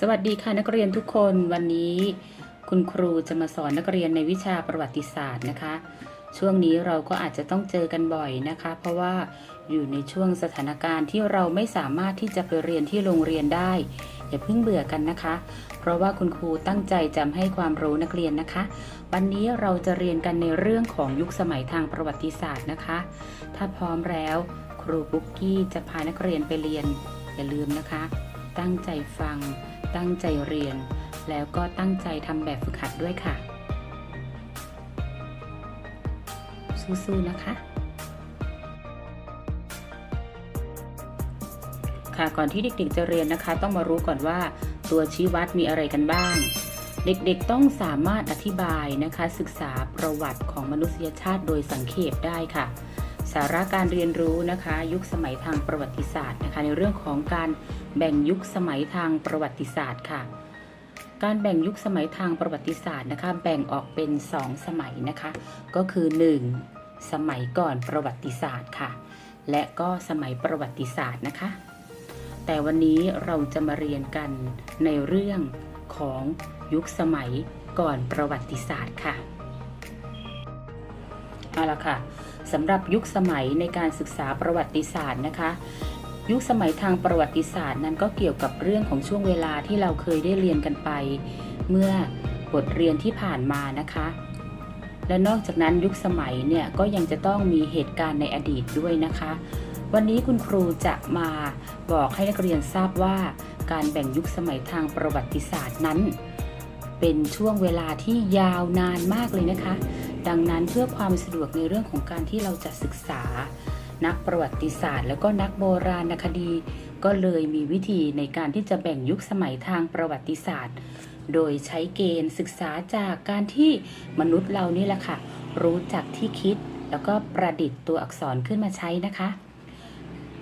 สวัสดีค่ะนักเรียนทุกคนวันนี้คุณครูจะมาสอนนักเรียนในวิชาประวัติศาสตร์นะคะ ช่วงนี้เราก็อาจจะต้องเจอกันบ่อยนะคะ เพราะว่าอยู่ในช่วงสถานการณ์ที่เราไม่สามารถที่จะไปเรียนที่โรงเรียนได้ อย่าเพิ่งเบื่อกันนะคะ เพราะว่าคุณครูตั้งใจจำให้ความรู้นักเรียนนะคะ วันนี้เราจะเรียนกันในเรื่องของยุคสมัยทางประวัติศาสตร์นะคะ ถ้าพร้อมแล้วครูปุ๊กกี้จะพานักเรียนไปเรียน อย่าลืมนะคะ ตั้งใจฟัง ตั้งใจเรียน แล้วก็ตั้งใจทำแบบฝึกหัดด้วยค่ะ สู้ๆนะคะค่ะก่อนที่เด็กๆจะเรียนนะคะ ต้องมารู้ก่อนว่าตัวชี้วัดมีอะไรกันบ้าง เด็กๆต้องสามารถอธิบายนะคะ ศึกษาประวัติของมนุษยชาติโดยสังเขปได้ค่ะ สาระการเรียนรู้นะคะ ยุคสมัยทางประวัติศาสตร์นะคะ ในเรื่องของการแบ่งยุคสมัยทางประวัติศาสตร์ค่ะ การแบ่งยุคสมัยทางประวัติศาสตร์นะคะ แบ่งออกเป็น 2 สมัยนะคะ ก็คือ 1. สมัยก่อนประวัติศาสตร์ค่ะ และก็สมัยประวัติศาสตร์นะคะ แต่วันนี้เราจะมาเรียนกันในเรื่องของยุคสมัยก่อนประวัติศาสตร์ค่ะเอาละค่ะ สำหรับยุคสมัยในการศึกษาประวัติศาสตร์นะคะ ยุคสมัยทางประวัติศาสตร์นั้นก็เกี่ยวกับเรื่องของช่วงเวลาที่เราเคยได้เรียนกันไป เมื่อบทเรียนที่ผ่านมานะคะ และนอกจากนั้นยุคสมัยเนี่ยก็ยังจะต้องมีเหตุการณ์ในอดีตด้วยนะคะ วันนี้คุณครูจะมาบอกให้นักเรียนทราบว่าการแบ่งยุคสมัยทางประวัติศาสตร์นั้น เป็นช่วงเวลาที่ยาวนานมากเลยนะคะ ดังนั้นเพื่อความสะดวกในเรื่องของการที่เราจะศึกษา นักประวัติศาสตร์ แล้วก็นักโบราณคดี ก็เลยมีวิธีในการที่จะแบ่งยุคสมัยทางประวัติศาสตร์ โดยใช้เกณฑ์ศึกษาจากการที่มนุษย์เรานี่แหละค่ะ รู้จักที่คิด แล้วก็ประดิษฐ์ตัวอักษรขึ้นมาใช้นะคะ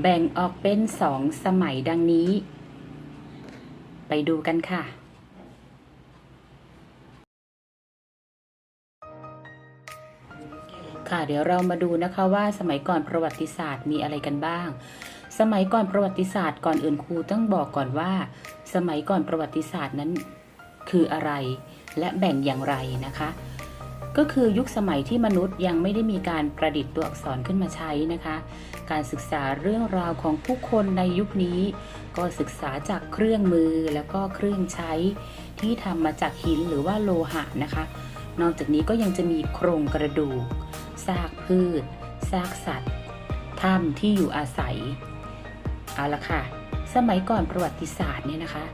แบ่งออกเป็นสองสมัยดังนี้ ไปดูกันค่ะ ค่ะ เดี๋ยวเรามาดูนะคะว่าสมัยก่อนประวัติศาสตร์มีอะไรกันบ้าง สมัยก่อนประวัติศาสตร์ก่อนอื่นครูต้องบอกก่อนว่า สมัยก่อนประวัติศาสตร์นั้นคืออะไรและแบ่งอย่างไรนะคะ ก็คือยุคสมัยที่มนุษย์ยังไม่ได้มีการประดิษฐ์ตัวอักษรขึ้นมาใช้นะคะ การศึกษาเรื่องราวของผู้คนในยุคนี้ ก็ศึกษาจากเครื่องมือแล้วก็เครื่องใช้ ที่ทำมาจากหินหรือว่าโลหะนะคะ นอกจากนี้ก็ยังจะมีโครงกระดูก ซากพืช ซากสัตว์ ถ้ำที่อยู่อาศัย เอาละค่ะ สมัยก่อนประวัติศาสตร์เนี่ยนะคะ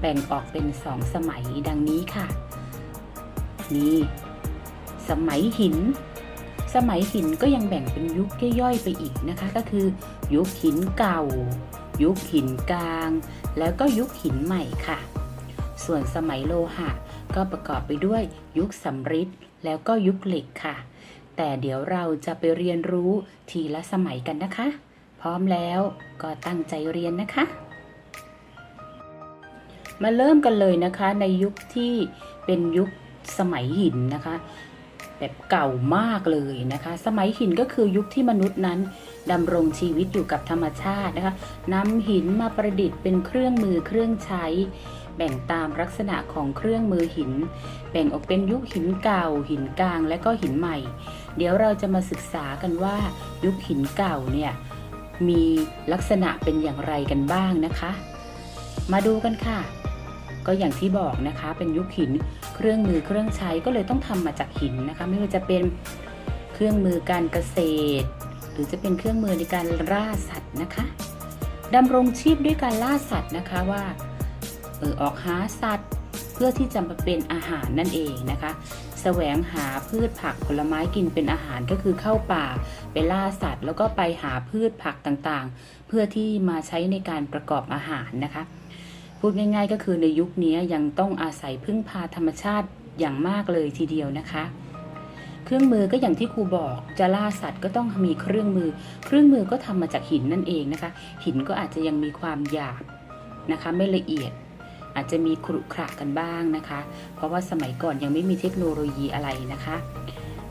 แบ่งออกเป็นสองสมัยดังนี้ค่ะ นี่ สมัยหิน สมัยหินก็ยังแบ่งเป็นยุคย่อยๆไปอีกนะคะ ก็คือ ยุคหินเก่า ยุคหินกลาง แล้วก็ยุคหินใหม่ค่ะ ส่วนสมัยโลหะก็ประกอบไปด้วยยุคสำริดแล้วก็ยุคเหล็กค่ะ แต่เดี๋ยวเราจะไปเรียนรู้ทีละสมัยกันนะคะ พร้อมแล้วก็ตั้งใจเรียนนะคะ มาเริ่มกันเลยนะคะในยุคที่เป็นยุคสมัยหินนะคะ แบบเก่ามากเลยนะคะ สมัยหินก็คือยุคที่มนุษย์นั้นดำรงชีวิตอยู่กับธรรมชาตินะคะนำหินมาประดิษฐ์เป็นเครื่องมือเครื่องใช้ แบ่งตามลักษณะของเครื่องมือหิน แบ่งออกเป็นยุคหินเก่า หินกลางและก็หินใหม่ เดี๋ยวเราจะมาศึกษากันว่า ยุคหินเก่าเนี่ยมีลักษณะเป็นอย่างไรกันบ้างนะคะ มาดูกันค่ะ ก็อย่างที่บอกนะคะเป็นยุคหินเครื่องมือเครื่องใช้ก็เลยต้องทำมาจากหินนะคะ ไม่ว่าจะเป็นเครื่องมือการเกษตร หรือจะเป็นเครื่องมือในการล่าสัตว์นะคะดำรงชีพด้วยการล่าสัตว์นะคะว่า ออออกหาสัตว์ เพื่อที่จะมาเป็นอาหารนั่นเองนะคะแสวงหาพืชผักผลไม้กินเป็นอาหารก็คือเข้าป่าไปล่าสัตว์ แล้วก็ไปหาพืชผักต่างๆ เพื่อที่มาใช้ในการประกอบอาหารนะคะ พูดง่ายๆก็คือในยุคนี้ยังต้องอาศัยพึ่งพาธรรมชาติอย่างมากเลยทีเดียวนะคะ เครื่องมือก็อย่างที่ครูบอกจะล่าสัตว์ก็ต้องมีเครื่องมือ เครื่องมือก็ทำมาจากหินนั่นเองนะคะ หินก็อาจจะยังมีความหยาบนะคะ ไม่ละเอียด อาจจะมีขรุขระกันบ้างนะคะ เพราะว่าสมัยก่อนยังไม่มีเทคโนโลยีอะไรนะคะ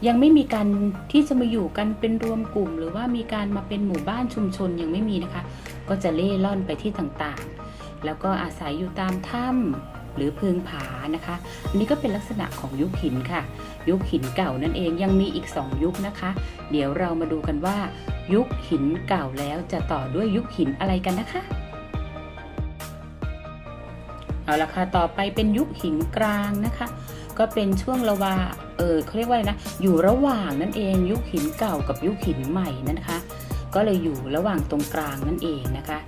ยังไม่มีการที่จะมาอยู่กันเป็นรวมกลุ่ม หรือว่ามีการมาเป็นหมู่บ้านชุมชนยังไม่มีนะคะ ก็จะเล่ร่อนไปที่ต่างๆ แล้วก็อาศัยอยู่ตามถ้ำหรือพึงผานะคะ อันนี้ก็เป็นลักษณะของยุคหินค่ะ ยุคหินเก่านั่นเองยังมีอีก 2 ยุคนะคะ เดี๋ยวเรามาดูกันว่า ยุคหินเก่าแล้วจะต่อด้วยยุคหินอะไรกันนะคะ เอาละค่ะต่อไปเป็นยุคหินกลางนะคะ ก็เป็นช่วงระหว่างเออเขาเรียกว่าอะไรนะอยู่ระหว่างนั่นเองยุคหินเก่ากับยุคหินใหม่นะคะ ก็เลยอยู่ระหว่างตรงกลางนั่นเองนะคะ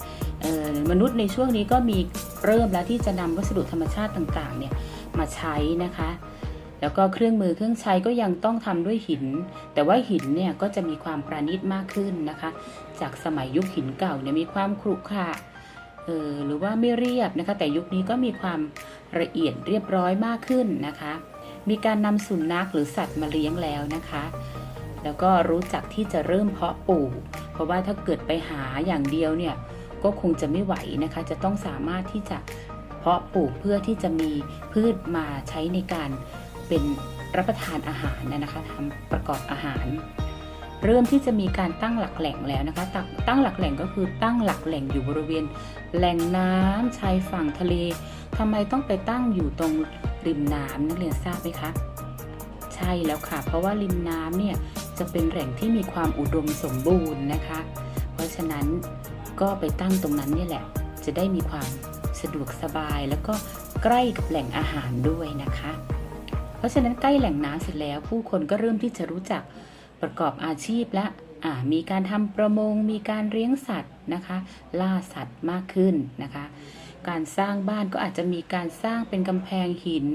มนุษย์ในช่วงนี้ก็มีเริ่มแล้วที่จะนำวัสดุธรรมชาติต่างๆเนี่ยมาใช้นะคะ แล้วก็เครื่องมือเครื่องใช้ก็ยังต้องทำด้วยหิน แต่ว่าหินเนี่ยก็จะมีความประณีตมากขึ้นนะคะ จากสมัยยุคหินเก่าเนี่ยมีความขรุขระ เออหรือว่าไม่เรียบนะคะ แต่ยุคนี้ก็มีความละเอียดเรียบร้อยมากขึ้นนะคะ มีการนำสุนัขหรือสัตว์มาเลี้ยงแล้วนะคะ แล้วก็รู้จักที่จะเริ่มเพาะปลูก เพราะว่าถ้าเกิดไปหาอย่างเดียวเนี่ยก็คงจะไม่ไหวนะคะ จะต้องสามารถที่จะเพาะปลูกเพื่อที่จะมีพืชมาใช้ในการเป็นรับประทานอาหารนะนะคะทำประกอบอาหาร เริ่มที่จะมีการตั้งหลักแหล่งแล้วนะคะ ตั้งหลักแหล่งก็คือตั้งหลักแหล่งอยู่บริเวณ แหล่งน้ำชายฝั่งทะเลทำไมต้องไปตั้งอยู่ตรงริมน้ำนักเรียนทราบไหมคะ ใช่แล้วค่ะ เพราะว่าริมน้ำเนี่ยจะเป็นแหล่งที่มีความอุดมสมบูรณ์นะคะ เพราะฉะนั้นก็ไปตั้งตรงนั้นนี่แหละ จะได้มีความสะดวกสบายแล้วก็ใกล้กับแหล่งอาหารด้วยนะคะ เพราะฉะนั้นใกล้แหล่งน้ำเสร็จแล้ว ผู้คนก็เริ่มที่จะรู้จัก ประกอบอาชีพและมีการทำประมง มีการเลี้ยงสัตว์นะคะ ล่าสัตว์มากขึ้นนะคะ การสร้างบ้านก็อาจจะมีการสร้างเป็นกำแพงหิน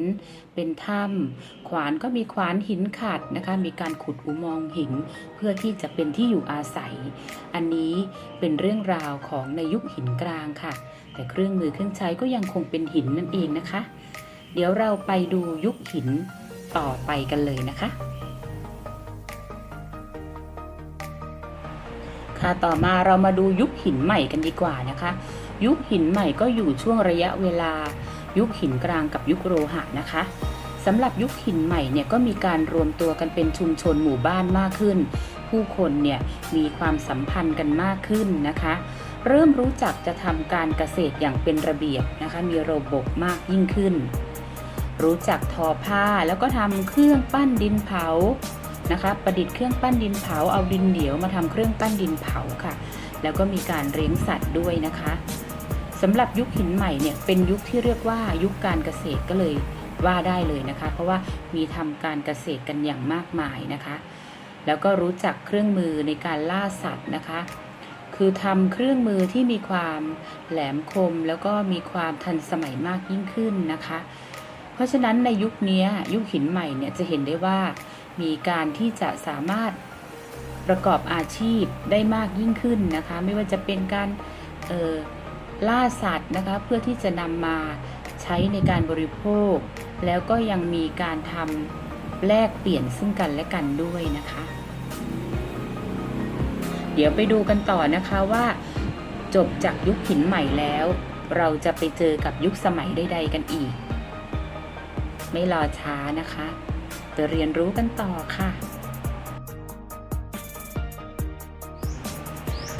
เป็นถ้ำขวานก็มีขวานหินขัดนะคะ มีการขุดอุโมงค์หินเพื่อที่จะเป็นที่อยู่อาศัย อันนี้เป็นเรื่องราวของในยุคหินกลางค่ะ แต่เครื่องมือเครื่องใช้ก็ยังคงเป็นหินนั่นเองนะคะ เดี๋ยวเราไปดูยุคหินต่อไปกันเลยนะคะ ค่ะต่อมาเรามาดูยุคหินใหม่กันดีกว่านะคะ ยุคหินใหม่ก็อยู่ช่วงระยะเวลา ยุคหินกลางกับยุคโลหะนะคะสำหรับยุคหินใหม่เนี่ยก็มีการรวมตัวกันเป็นชุมชนหมู่บ้านมากขึ้น ผู้คนเนี่ยมีความสัมพันธ์กันมากขึ้นนะคะ เริ่มรู้จักจะทำการเกษตรอย่างเป็นระเบียบนะคะ มีระบบมากยิ่งขึ้น รู้จักทอผ้าแล้วก็ทำเครื่องปั้นดินเผา นะคะ ประดิษฐ์เครื่องปั้นดินเผาเอาดินเหนียวมาทำเครื่องปั้นดินเผาค่ะ แล้วก็มีการเลี้ยงสัตว์ด้วยนะคะสำหรับยุคหินใหม่เนี่ยเป็นยุคที่เรียกว่ายุคการเกษตรก็เลยว่าได้เลยนะคะ เพราะว่ามีทำการเกษตรกันอย่างมากมายนะคะ แล้วก็รู้จักเครื่องมือในการล่าสัตว์นะคะ คือทำเครื่องมือที่มีความแหลมคมแล้วก็มีความทันสมัยมากยิ่งขึ้นนะคะ เพราะฉะนั้นในยุคนี้ยุคหินใหม่เนี่ยจะเห็นได้ว่า มีการที่จะสามารถประกอบอาชีพได้มากยิ่งขึ้นนะคะ ไม่ว่าจะเป็นการออล่าสัตว์นะคะเพื่อที่จะนำมาใช้ในการบริโภค แล้วก็ยังมีการทำแลกเปลี่ยนซึ่งกันและกันด้วยนะคะ เดี๋ยวไปดูกันต่อนะคะว่า จบจากยุคหินใหม่แล้ว เราจะไปเจอกับยุคสมัยใดๆกันอีก ไม่รอช้านะคะ ไปเรียนรู้กันต่อค่ะ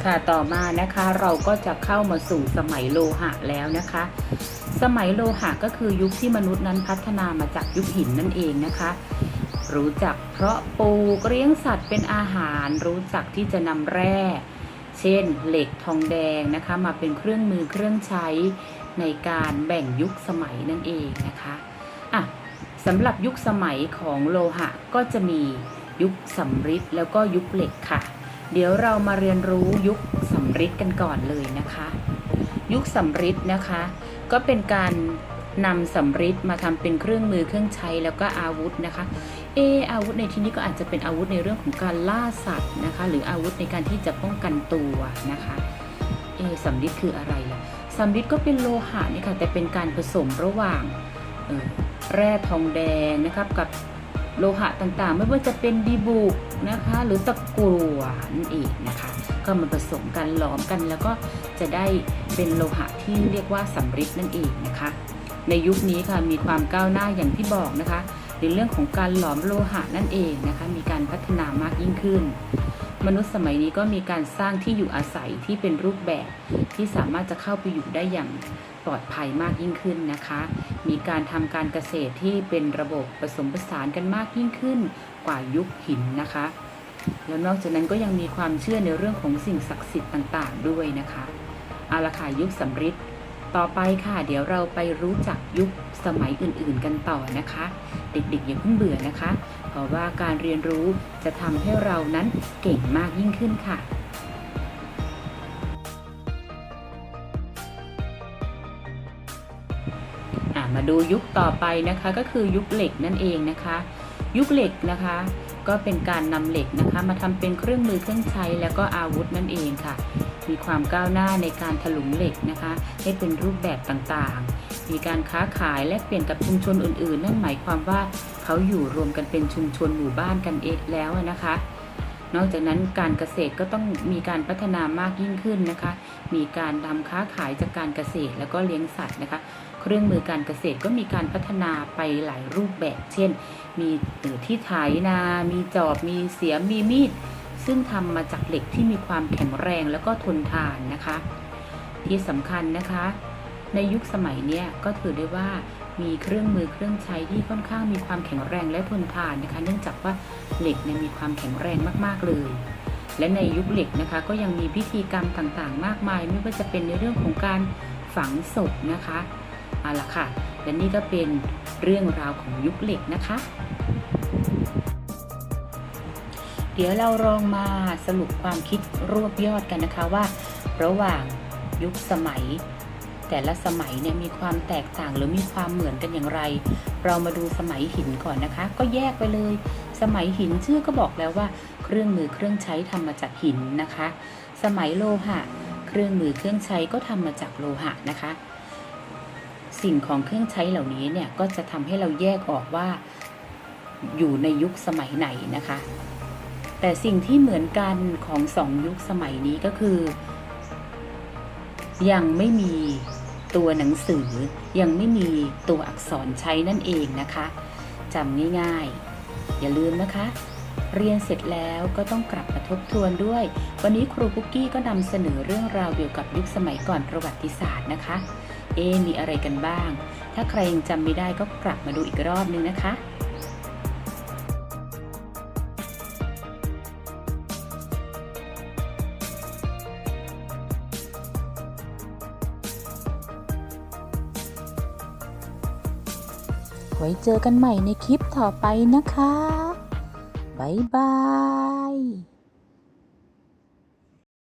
ค่ะต่อมานะคะเราก็จะเข้ามาสู่สมัยโลหะแล้วนะคะ สมัยโลหะก็คือยุคที่มนุษย์นั้นพัฒนามาจากยุคหินนั่นเองนะคะรู้จักเพราะปลูกเลี้ยงสัตว์เป็นอาหาร รู้จักที่จะนำแร่ เช่น เหล็กทองแดงนะคะ มาเป็นเครื่องมือเครื่องใช้ในการแบ่งยุคสมัยนั่นเองนะคะอะ สำหรับยุคสมัยของโลหะก็จะมียุคสำริดแล้วก็ยุคเหล็กค่ะ เดี๋ยวเรามาเรียนรู้ยุคสำริดกันก่อนเลยนะคะ ยุคสำริดนะคะ ก็เป็นการนำสำริดมาทำเป็นเครื่องมือเครื่องใช้แล้วก็อาวุธนะคะเออาวุธในที่นี้ก็อาจจะเป็นอาวุธในเรื่องของการล่าสัตว์นะคะ หรืออาวุธในการที่จะป้องกันตัวนะคะเอสำริดคืออะไรล่ะสำริดก็เป็นโลหะนี่ค่ะแต่เป็นการผสมระหว่างเอ แร่ทองแดงนะครับกับโลหะต่างๆ ไม่ว่าจะเป็นดีบุกนะคะ หรือตะกั่วนั่นเองนะคะ ก็มาผสมกันหลอมกันแล้วก็จะได้เป็นโลหะที่เรียกว่าสำริดนั่นเองนะคะ ในยุคนี้ค่ะมีความก้าวหน้าอย่างที่บอกนะคะในเรื่องของการหลอมโลหะนั่นเองนะคะ มีการพัฒนามากยิ่งขึ้น มนุษย์สมัยนี้ก็มีการสร้างที่อยู่อาศัยที่เป็นรูปแบบที่สามารถจะเข้าไปอยู่ได้อย่าง ปลอดภัยมากยิ่งขึ้นนะคะ มีการทำการเกษตรที่เป็นระบบผสมผสานกันมากยิ่งขึ้นกว่ายุคหินนะคะ แล้วนอกจากนั้นก็ยังมีความเชื่อในเรื่องของสิ่งศักดิ์สิทธิ์ต่าง ๆ ด้วยนะคะเอาละค่ะยุคสำริดต่อไปค่ะ เดี๋ยวเราไปรู้จักยุคสมัยอื่นๆกันต่อนะคะ เด็กๆอย่าเพิ่งเบื่อนะคะ เพราะว่าการเรียนรู้จะทำให้เรานั้นเก่งมากยิ่งขึ้นค่ะ มาดูยุคต่อไปนะคะก็คือยุคเหล็กนั่นเองนะคะ ยุคเหล็กนะคะ ก็เป็นการนำเหล็กนะคะ มาทำเป็นเครื่องมือเครื่องใช้แล้วก็อาวุธนั่นเองค่ะ มีความก้าวหน้าในการถลุงเหล็กนะคะ ให้เป็นรูปแบบต่างๆ มีการค้าขายและเปลี่ยนกับชุมชนอื่นๆ นั่นหมายความว่าเขาอยู่รวมกันเป็นชุมชนหมู่บ้านกันเองแล้วนะคะนอกจากนั้นการเกษตรก็ต้องมีการพัฒนามากยิ่งขึ้นนะคะ มีการทำค้าขายจากการเกษตรแล้วก็เลี้ยงสัตว์นะคะ เครื่องมือการเกษตรก็มีการพัฒนาไปหลายรูปแบบ เช่น มีเอ่อที่ไถนา มีจอบ มีเสียม มีมีด ซึ่งทำมาจากเหล็กที่มีความแข็งแรงแล้วก็ทนทานนะคะ ที่สำคัญนะคะ ในยุคสมัยเนี้ยก็ถือได้ว่ามีเครื่องมือเครื่องใช้ที่ค่อนข้างมีความแข็งแรงและทนทานนะคะ เนื่องจากว่าเหล็กเนี่ยมีความแข็งแรงมากๆเลย และในยุคเหล็กนะคะ ก็ยังมีพิธีกรรมต่างๆ มากมาย ไม่ว่าจะเป็นในเรื่องของการฝังศพนะคะ เอาละค่ะ และนี่ก็เป็นเรื่องราวของยุคเหล็กนะคะ เดี๋ยวเราลองมาสรุปความคิดรวบยอดกันนะคะว่า ระหว่างยุคสมัย แต่ละสมัยเนี่ยมีความแตกต่างหรือมีความเหมือนกันอย่างไร เรามาดูสมัยหินก่อนนะคะ ก็แยกไปเลย สมัยหินชื่อก็บอกแล้วว่า เครื่องมือเครื่องใช้ทำมาจากหินนะคะ สมัยโลหะ เครื่องมือเครื่องใช้ก็ทำมาจากโลหะนะคะ สิ่งของเครื่องใช้เหล่านี้เนี่ยก็จะทำให้เราแยกออกว่าอยู่ในยุคสมัยไหนนะคะ แต่สิ่งที่เหมือนกันของสองยุคสมัยนี้ก็คือ ยังไม่มีตัวหนังสือยังไม่มีตัวอักษรใช้นั่นเองนะคะจำง่ายๆ อย่าลืมนะคะ เรียนเสร็จแล้วก็ต้องกลับมาทบทวนด้วย วันนี้ครูคุกกี้ก็นำเสนอเรื่องราวเกี่ยวกับยุคสมัยก่อนประวัติศาสตร์นะคะ เอมีอะไรกันบ้าง ถ้าใครยังจำไม่ได้ก็กลับมาดูอีกรอบนึงนะคะไว้เจอกันใหม่ในคลิปต่อไปนะคะ บ๊ายบาย